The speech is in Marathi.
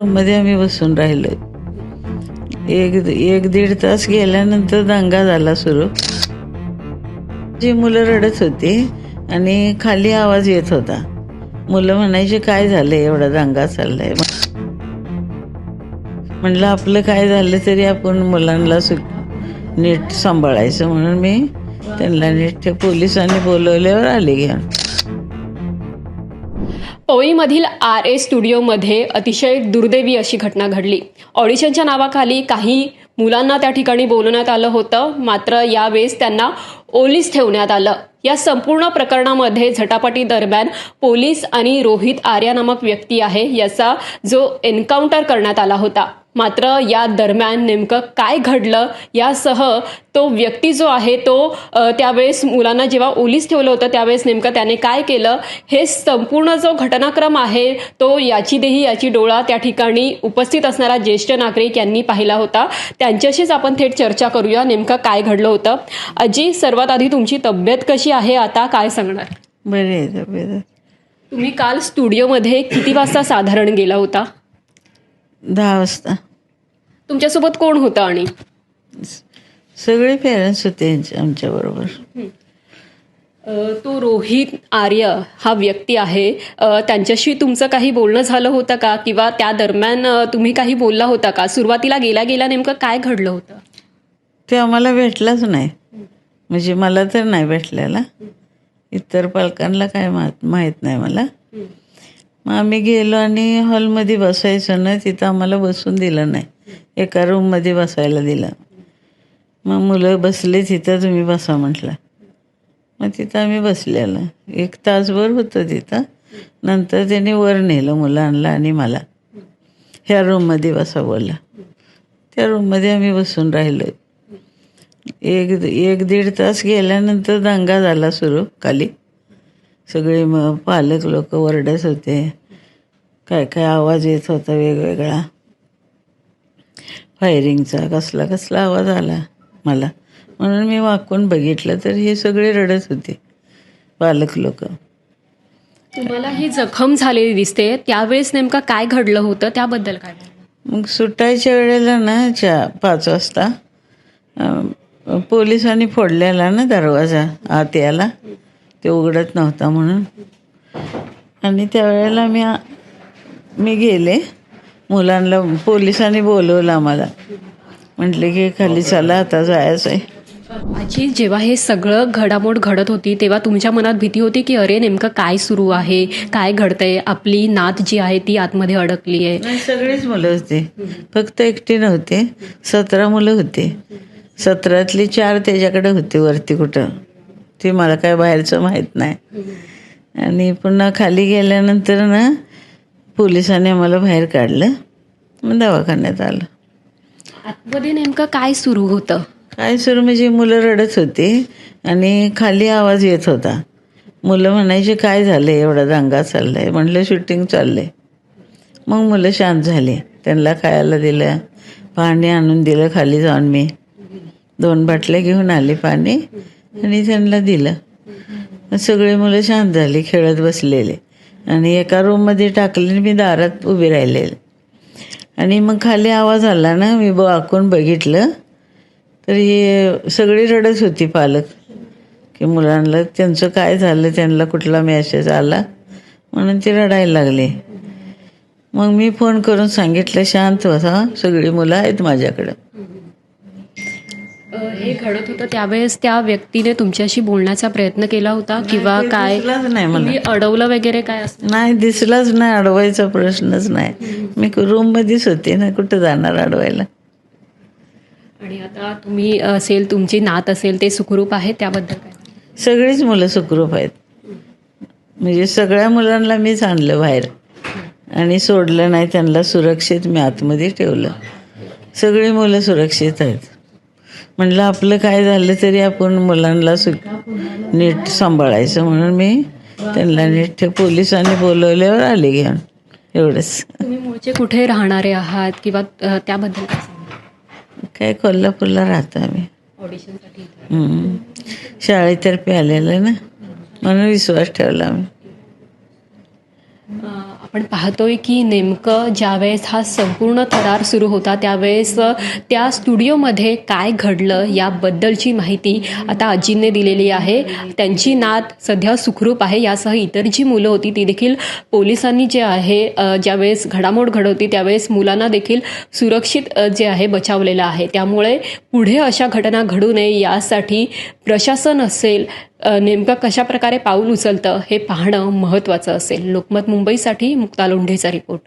मध्ये आम्ही बसून राहिलो. एक एक दीड तास गेल्यानंतर दंगा झाला सुरू. जी मुलं रडत होती आणि खाली आवाज येत होता. मुलं म्हणायचे काय झालं एवढा दंगा चाललाय. म्हणलं आपलं काय झालं तरी आपण मुलांना सु नीट सांभाळायचं. म्हणून मी त्यांना नीट पोलिसांनी बोलवल्यावर आले घेऊन पवईमधील आर ए स्टुडिओमध्ये अतिशय दुर्दैवी अशी घटना घडली. ऑडिशनच्या नावाखाली काही मुलांना त्या ठिकाणी बोलवण्यात आलं होतं. मात्र यावेळेस त्यांना ओलीस ठेवण्यात आलं. या संपूर्ण प्रकरणामध्ये झटापटी दरम्यान पोलीस आणि रोहित आर्या नामक व्यक्ती आहे याचा जो एन्काउंटर करण्यात आला होता. मात्र या दरम्यान नेमकं काय घडलं यासह तो व्यक्ती जो आहे तो त्यावेळेस मुलांना जेव्हा ओलीस ठेवलं होतं त्यावेळेस नेमकं त्याने काय केलं? हे संपूर्ण जो घटनाक्रम आहे तो याची देही याची डोळा त्या ठिकाणी उपस्थित असणारा ज्येष्ठ नागरिक यांनी पाहिला होता. त्यांच्याशीच आपण थेट चर्चा करूया नेमकं काय घडलं होतं. अजी सर्वात आधी तुमची तब्येत कशी आहे? आता काय सांगणार? बरे तब्येत तुम्ही काल स्टुडिओमध्ये किती वाजता साधारण गेला होता? दहा वाजता. तुमच्यासोबत कोण होतं आणि? सगळे पेरेंट्स होते आमच्याबरोबर अ, तो रोहित आर्य हा व्यक्ती आहे. त्यांच्याशी तुमचं काही बोलणं झालं होतं का? किंवा त्या दरम्यान तुम्ही काही बोलला होता का? सुरुवातीला गेल्या गेल्या नेमकं काय घडलं होतं? ते आम्हाला भेटलाच नाही. म्हणजे मला तर नाही भेटलेला. इतर पालकांना काय माहीत नाही मला. मग आम्ही गेलो आणि हॉलमध्ये बसायचो ना तिथं आम्हाला बसून दिलं नाही. एका रूममध्ये बसायला दिलं. मग मुलं बसले तिथं तुम्ही बसा म्हटलं. मग तिथं आम्ही बसलेलं. एक तासभर होतं तिथं. नंतर त्याने वर नेलं मुलांना आणि मला. ह्या रूममध्ये बसा बोलला. त्या रूममध्ये आम्ही बसून राहिलो एक एक दीड तास गेल्यानंतर दंगा झाला सुरू खाली. सगळे मग पालक लोक वरडत होते. काय काय आवाज येत होता वेगवेगळा. फायरिंगचा कसला कसला आवाज आला मला. म्हणून मी वाकून बघितलं तर हे सगळे रडत होते. पालक लोक. तुम्हाला ही जखम झालेली दिसते. त्यावेळेस नेमकं काय घडलं होतं? त्याबद्दल काय मग सुटायच्या वेळेला ना चा पाच वाजता पोलिसांनी फोडलेला ना दरवाजा आत याला ते उघडत नव्हता म्हणून. आणि त्यावेळेला मी मी गेले. मुलांना पोलिसांनी बोलवलं आम्हाला. म्हटले की खाली चला आता जायचं आहे आजी जेव्हा हे सगळं घडामोड घडत होती तेव्हा तुमच्या मनात भीती होती की अरे नेमकं काय सुरू आहे? काय घडतंय? आपली नात जी आहे ती आतमध्ये अडकली आहे. सगळीच मुलं होते. फक्त एकटी नव्हते. सतरा मुलं होते. सतरातली चार त्याच्याकडे होते वरती कुठं. ते मला काय बाहेरचं माहीत नाही. आणि पुन्हा खाली गेल्यानंतर ना पोलिसांनी आम्हाला बाहेर काढलं मग दवाखान्यात आलं. आतमध्ये नेमकं काय सुरू होतं? काय सुरू? म्हणजे मुलं रडत होती आणि खाली आवाज येत होता. मुलं म्हणायचे काय झालं एवढा दंगा चाललाय. म्हणलं शूटिंग चाललंय. मग मुलं शांत झाली. त्यांना खायला दिलं पाणी आणून दिलं खाली जाऊन मी. दोन बाटल्या घेऊन आले पाणी आणि त्यांना दिलं. सगळे मुलं शांत झाली खेळत बसलेले. आणि एका रूममध्ये टाकले आणि मी दारात उभी राहिले आणि मग खाली आवाज आला ना मी वाकून बघितलं तर हे सगळी रडत होती पालक. की मुलांना त्यांचं काय झालं त्यांना कुठला मेसेज आला? म्हणून ती रडायला लागली. मग मी फोन करून सांगितलं शांत बसा सगळी मुलं आहेत माझ्याकडं. हे घडत होतं त्यावेळेस त्या व्यक्तीने तुमच्याशी बोलण्याचा प्रयत्न केला होता किंवा काय? नाही अडवलं वगैरे काय नाही दिसलाच नाही अडवायचा प्रश्नच नाही. मी रूममध्येच होते ना कुठं जाणार अडवायला? आणि आता तुम्ही असेल तुमची नात असेल ते सुखरूप आहे त्याबद्दल काय? सगळीच मुलं सुखरूप आहेत. म्हणजे सगळ्या मुलांना मीच आणलं बाहेर. आणि सोडलं नाही त्यांना सुरक्षित मी आतमध्ये ठेवलं. सगळी मुलं सुरक्षित आहेत. म्हणलं आपलं काय झालं तरी आपण मुलांना सु नीट सांभाळायचं म्हणून मी त्यांना नीट पोलिसांनी बोलवल्यावर आले घेऊन. एवढंच. तुम्ही मूळचे कुठे राहणारे आहात किंवा त्याबद्दल काय कोल्हापूरला राहतो आम्ही. ऑडिशनसाठी. शाळेतर्फे आलेलं ना. म्हणून विश्वास ठेवला आम्ही. आपण पाहतोय की नेमकं ज्यावेळेस हा संपूर्ण थरार सुरू होता त्यावेळेस त्या स्टुडिओमध्ये काय घडलं याबद्दलची माहिती आता आजींनी दिलेली आहे. त्यांची नात सध्या सुखरूप आहे यासह इतर जी मुलं होती. ती देखील पोलिसांनी जे आहे ज्यावेळेस घडामोड घडवती त्यावेळेस मुलांना देखील सुरक्षित जे आहे बचावलेलं आहे. त्यामुळे पुढे अशा घटना घडू नये यासाठी प्रशासन असेल नेमकं कशा प्रकारे पाऊल उचलतं हे पाहणं महत्त्वाचं असेल. लोकमत मुंबईसाठी मुक्ता लोंढेचा रिपोर्ट.